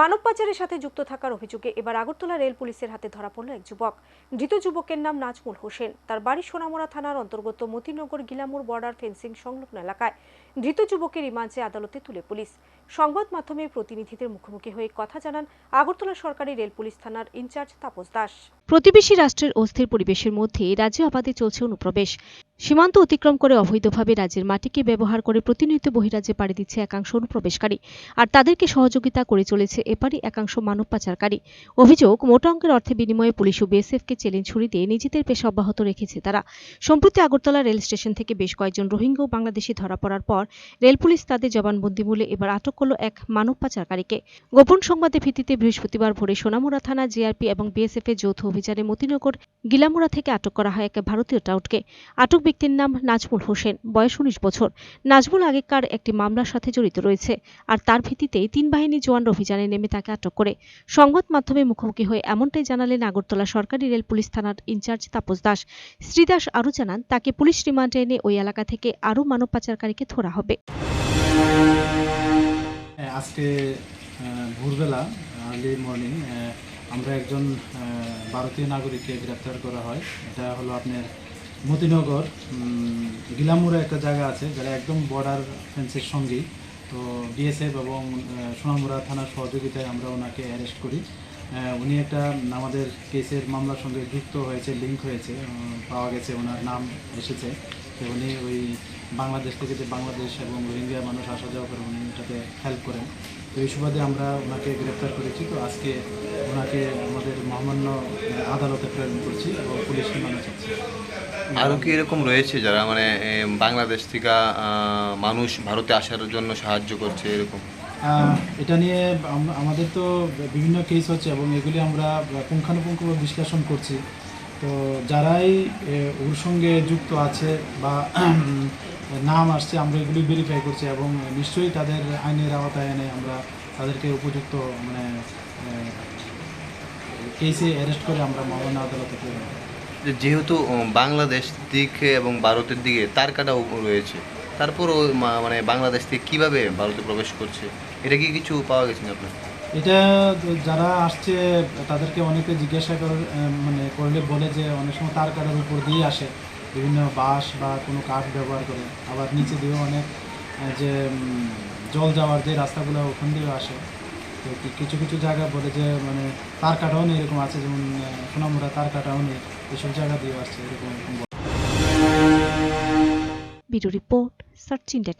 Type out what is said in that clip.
মানব পাচারের সাথে যুক্ত থাকার অভিযোগে এবার আগরতলা রেল পুলিশের হাতে ধরা পড়ল এক যুবক। ধৃত যুবকের নাম নাজমুল হোসেন। তার বাড়ি সোনামোড়া থানার অন্তর্গত মতিনগর গিলামুর বর্ডার ফেন্সিং সংলগ্ন এলাকায়। ধৃত যুবকের রিমান্ডে আদালতে তুলে পুলিশ। সংবাদ মাধ্যমে প্রতিনিধিদের মুখোমুখি হয়ে কথা জানান আগরতলা সরকারি রেল পুলিশ থানার ইনচার্জ তাপস দাস। প্রতিবেশী রাষ্ট্রের অস্থির পরিবেশের মধ্যে রাজ্যে আবাদে চলছে অনুপ্রবেশ। সীমান্ত অতিক্রম করে অবৈধভাবে রাজ্যের মাটিকে ব্যবহার করে প্রতিনিয়ত বহিরাজ্যে পাড়ি দিচ্ছে একাংশ অনুপ্রবেশকারী। আর তাদেরকে সহযোগিতা করে চলেছে এপারই একাংশ মানব পাচারকারী। অভিযোগ, মোটা অঙ্কের অর্থে বিনিময়ে পুলিশ ও বিএসএফকে চ্যালেঞ্জ ছুরি দিয়ে নিজেদের পেশা অব্যাহত রেখেছে তারা। সম্প্রতি আগরতলা রেল স্টেশন থেকে বেশ কয়েকজন রোহিঙ্গা বাংলাদেশি ধরা পড়ার পর রেল পুলিশ তাদের জবানবন্দি মূলে এবার আটক করল এক মানব পাচারকারীকে গোপন সংবাদের ভিত্তিতে বৃহস্পতিবার ভোরে সোনামুড়া থানা জিআরপি এবং বিএসএফ এর যৌথ অভিযানে মতিনগর, গিলামুড়া থেকে আটক করা হয় এক ভারতীয় টাউটকে। আটক ব্যক্তির নাম নাজমুল হোসেন, বয়স উনিশ বছর। নাজমুল আগেকার একটি মামলার সাথে জড়িত রয়েছে আর তার ভিত্তিতেই তিন বাহিনী জওয়ান অভিযানে নেমে তাকে আটক করে। সংবাদ মাধ্যমে মুখোমুখি হয়ে এমনটাই জানালেন আগরতলা সরকারি রেল পুলিশ থানার ইনচার্জ তাপস দাস। শ্রী দাস আরও জানান, তাকে পুলিশ রিমান্ডে এনে ওই এলাকা থেকে আরও মানব পাচারকারীকে ধরা হবে। হ্যাঁ, আজকে ভোরবেলা আর্লি মর্নিং আমরা একজন ভারতীয় নাগরিককে গ্রেপ্তার করা হয়। এটা হলো আপনার মতিনগর উম, গিলামুড়া একটা জায়গা আছে যারা একদম বর্ডার ফেন্সের সঙ্গেই। তো বিএসএফ এবং আহ, সোনামুড়া থানার সহযোগিতায় আমরা ওনাকে অ্যারেস্ট করি। উনি একটা আমাদের কেসের মামলার সঙ্গে যুক্ত হয়েছে লিঙ্ক হয়েছে পাওয়া গেছে ওনার নাম এসেছে। উনি ওই বাংলাদেশ থেকে যে বাংলাদেশ এবং রোহিঙ্গা মানুষ আসা যাওয়া করে উনি এটাতে হেল্প করেন। তো এই সুবাদে আমরা ওনাকে গ্রেপ্তার করেছি। তো আজকে ওনাকে আমাদের মহামান্য আদালতে প্রেরণ করছি এবং পুলিশ রিমান্ডে চাচ্ছি। আরও কি এরকম রয়েছে যারা মানে বাংলাদেশ থেকে মানুষ ভারতে আসার জন্য সাহায্য করছে এরকম? এটা নিয়ে আম- আমাদের তো বিভিন্ন কেস হচ্ছে এবং এগুলি আমরা পুঙ্খানুপুঙ্খ বিশ্লেষণ করছি। তো যারাই ওর সঙ্গে যুক্ত আছে বা নাম আসছে আমরা এগুলি ভেরিফাই করছি এবং নিশ্চয়ই তাদের আইনের আওতায় এনে আমরা তাদেরকে উপযুক্ত মানে কেসে অ্যারেস্ট করে আমরা মহামান্য আদালতে যেহেতু বাংলাদেশ দিকে এবং ভারতের দিকে তার কাটাও রয়েছে তারপরও মানে বাংলাদেশ থেকে কীভাবে ভারতে প্রবেশ করছে এটা কি কিছু পাওয়া গেছে না আপনার? এটা যারা আসছে তাদেরকে অনেকে জিজ্ঞাসা করে মানে করলে বলে যে অনেক সময় তার কাটার উপর দিয়ে আসে। বিভিন্ন বাঁশ বা কোনো কাঠ ব্যবহার করে। আবার নিচে দিয়ে অনেক যে জল যাওয়ার যে রাস্তাগুলো ওখান দিয়েও আসে। তো কিছু কিছু জায়গা বলে যে মানে তার কাটাও নেই এরকম আছে, যেমন সোনা সোনামুড়া তার কাটাও নেই। এসব জায়গা দিয়েও আসছে এরকম এরকম রিপোর্ট, সার্চ ইন্ডিয়া